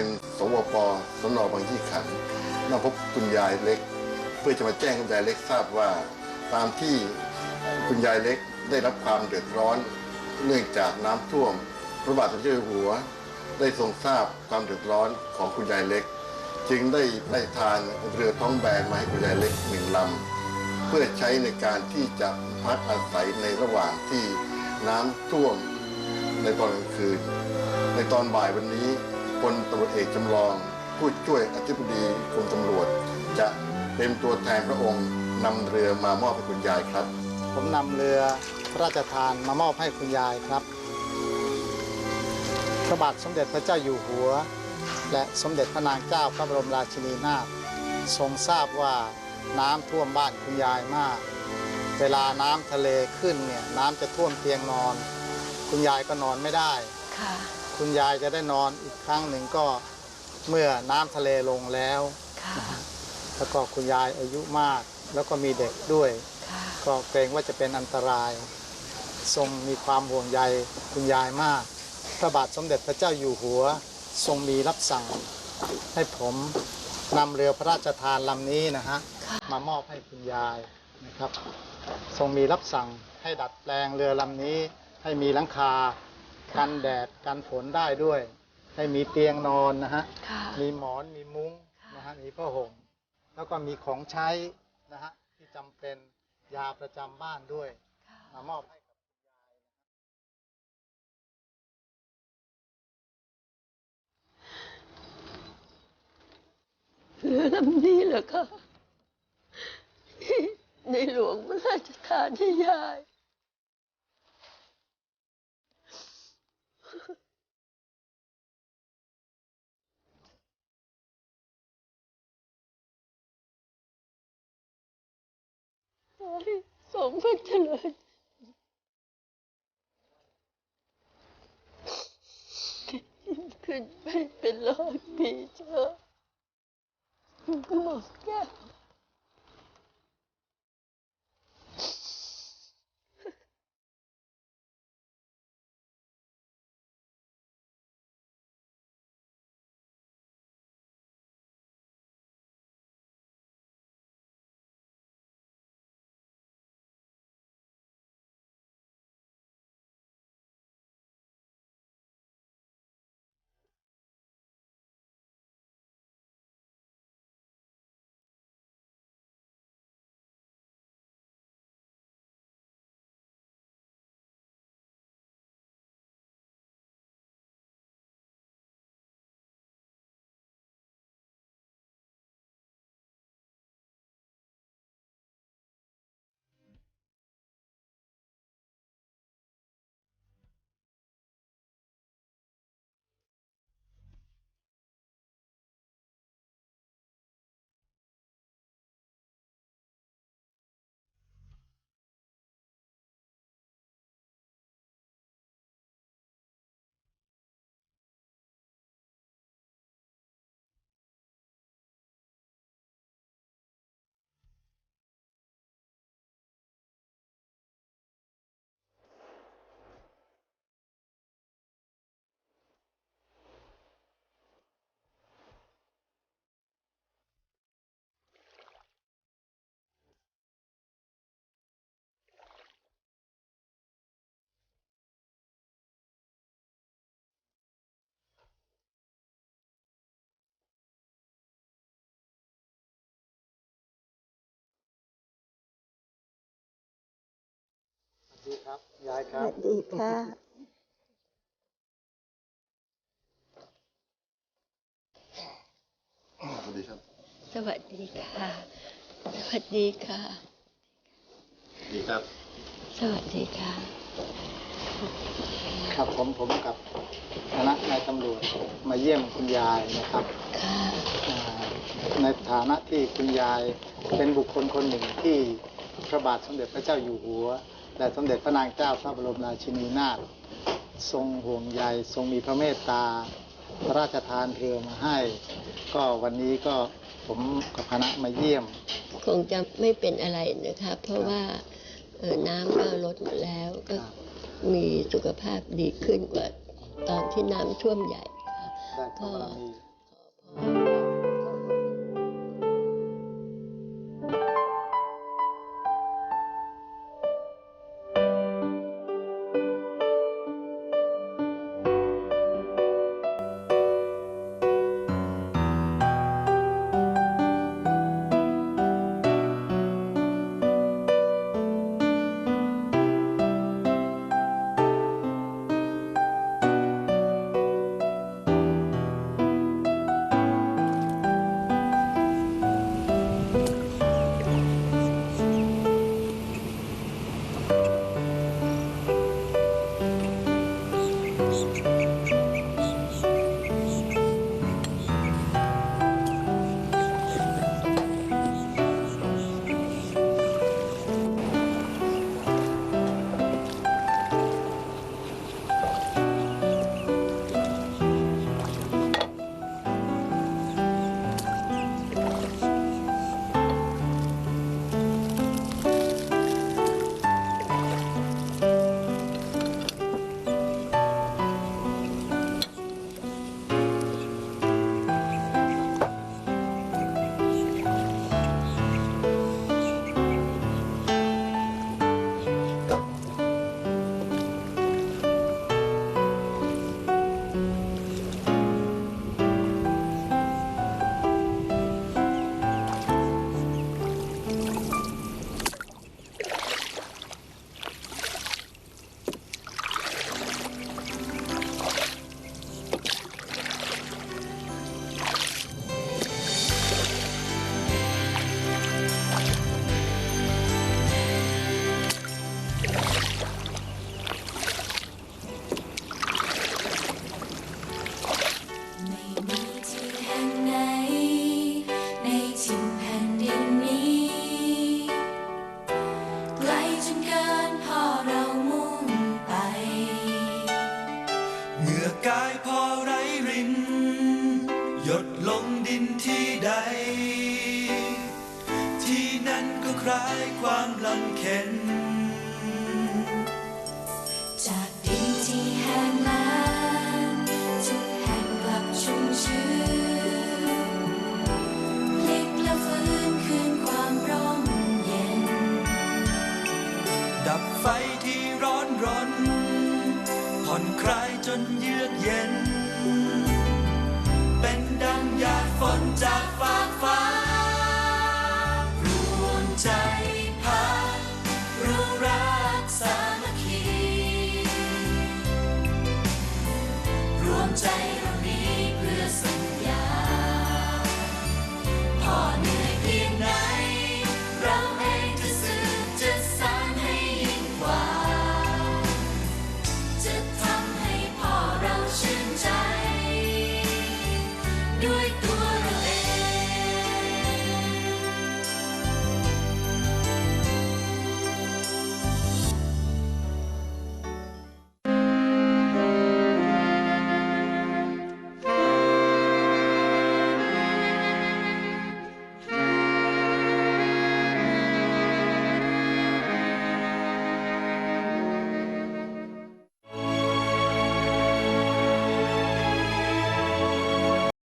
เป็นสวปสนบางยี่ขันมาพบคุณยายเล็ก เพื่อจะมาแจ้งคุณยายเล็กทราบว่า ตามที่คุณยายเล็กได้รับความเดือดร้อน เนื่องจากน้ำท่วม พระบาทสมเด็จหัว ได้ทรงทราบความเดือดร้อนของคุณยายเล็ก จึงได้ได้ทานเรือท้องแบนมาให้คุณยายเล็กหนึ่งลำเพื่อใช้ในการที่จะพักอาศัยในระหว่างที่น้ำท่วมในตอนกลางคืน ในตอนบ่ายวันนี้ พลตำรวจเอกจำลอง ผู้ช่วยอธิบดีกรมตำรวจ จะเป็นตัวแทนพระองค์นำเรือมามอบให้คุณยายครับ ผมนำเรือพระราชทานมามอบให้คุณยายครับพระบาทสมเด็จพระเจ้าอยู่หัว และสมเด็จพระนางเจ้าพระบรมราชินีนาถทรงทราบว่าน้ำท่วมบ้านคุณยายมาก เวลาน้ำทะเลขึ้นเนี่ยน้ำจะท่วมเตียงนอน คุณยายก็นอนไม่ได้ ค่ะคุณยายจะได้นอนอีกครั้งหนึ่งก็เมื่อน้ำทะเลลงแล้วค่ะ แล้วก็คุณยายอายุมาก แล้วก็มีเด็กด้วย ค่ะ ก็เกรงว่าจะเป็นอันตราย ทรงมีความห่วงใยคุณยายมาก พระบาทสมเด็จพระเจ้าอยู่หัว ทรงมีรับสั่ง ให้ผมนำเรือพระราชทานลำนี้นะฮะค่ะมามอบให้คุณยายนะครับ ทรงมีรับสั่งให้ดัดแปลงเรือลำนี้ ให้มีหลังคา กันแดดกันฝนได้ด้วย ให้มีเตียงนอนนะฮะค่ะมีหมอนมีมุ้งนะฮะมีผ้าห่ม แล้วก็มีของใช้นะฮะที่จำเป็นยาประจำบ้านด้วยมามอบให้กับเรือลำนี้เหรอคะที่ในหลวงพระราชทานให้ยาย ให้สมพระเจริญขึ้นไปเป็นร้อยปีเจ้าก็บอกแก ครับยายคสรับวัสดีค่ะสวัสดีครับ สวัสดีค่ะ สวัสดีค่ะ ดีครับ สวัสดีค่ะ ครับผมผมกับคณะนายตำรวจมาเยี่ยมคุณยายนะครับค่ะอ่าในฐานะที่คุณยายเป็นบุคคลคนหนึ่งที่พระบาทสมเด็จพระเจ้าอยู่หัว และสมเด็จพระนางเจ้าพระบรมราชินีนาถทรงห่วงใยทรงมีพระเมตตา พระราชทานเรือมาให้ ก็วันนี้ก็ผมกับคณะมาเยี่ยม คงจะไม่เป็นอะไรนะคะเพราะว่าเอ่อน้ำก็ลดหมดแล้วก็ครับมีสุขภาพดีขึ้นกว่าตอนที่น้ำท่วมใหญ่ค่ะ นเกินพอเรามุ่ไป เหงื่อกายพอไรริน หยดลงดินที่ใด ที่นั้นก็คลายความลังเข็น อคลายจนเยือกเย็น